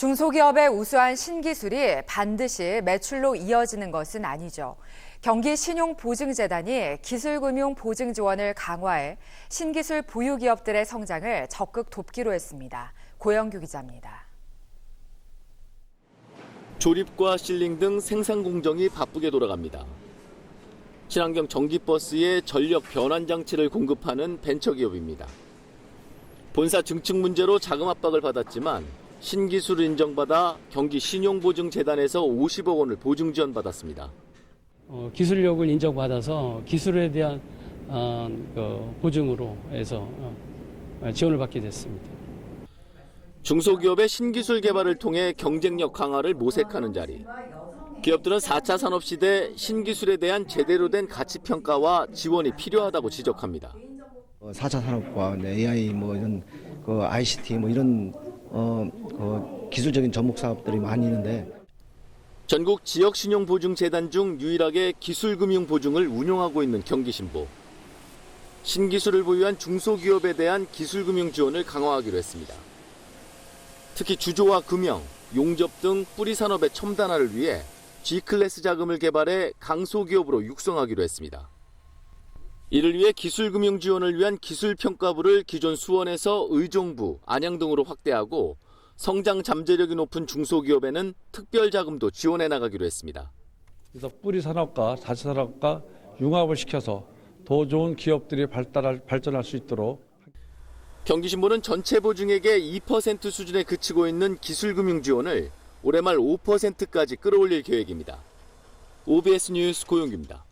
중소기업의 우수한 신기술이 반드시 매출로 이어지는 것은 아니죠. 경기 신용보증재단이 기술금융 보증 지원을 강화해 신기술 보유 기업들의 성장을 적극 돕기로 했습니다. 고영규 기자입니다. 조립과 실링 등 생산 공정이 바쁘게 돌아갑니다. 친환경 전기버스에 전력 변환 장치를 공급하는 벤처기업입니다. 본사 증축 문제로 자금 압박을 받았지만 신기술을 인정받아 경기 신용보증재단에서 50억 원을 보증 지원받았습니다. 어, 기술력을 인정받아서 기술에 대한 어, 그 보증으로 해서 어, 지원을 받게 됐습니다. 중소기업의 신기술 개발을 통해 경쟁력 강화를 모색하는 자리. 기업들은 4차 산업시대 신기술에 대한 제대로 된 가치평가와 지원이 필요하다고 지적합니다. 어, 4차 산업과 네, AI 뭐 이런 그 ICT 뭐 이런 어, 그 기술적인 접목 사업들이 많이 있는데 전국 지역신용보증재단 중 유일하게 기술금융보증을 운용하고 있는 경기신보. 신기술을 보유한 중소기업에 대한 기술금융 지원을 강화하기로 했습니다. 특히 주조와 금형, 용접 등 뿌리 산업의 첨단화를 위해 G클래스 자금을 개발해 강소기업으로 육성하기로 했습니다. 이를 위해 기술금융 지원을 위한 기술평가부를 기존 수원에서 의정부, 안양 등으로 확대하고 성장 잠재력이 높은 중소기업에는 특별 자금도 지원해 나가기로 했습니다. 그래서 뿌리 산업과 자체 산업과 융합을 시켜서 더 좋은 기업들이 발달할, 발전할 수 있도록 경기신보는 전체 보증액의 2% 수준에 그치고 있는 기술금융 지원을 올해 말 5%까지 끌어올릴 계획입니다. OBS 뉴스 고용규입니다.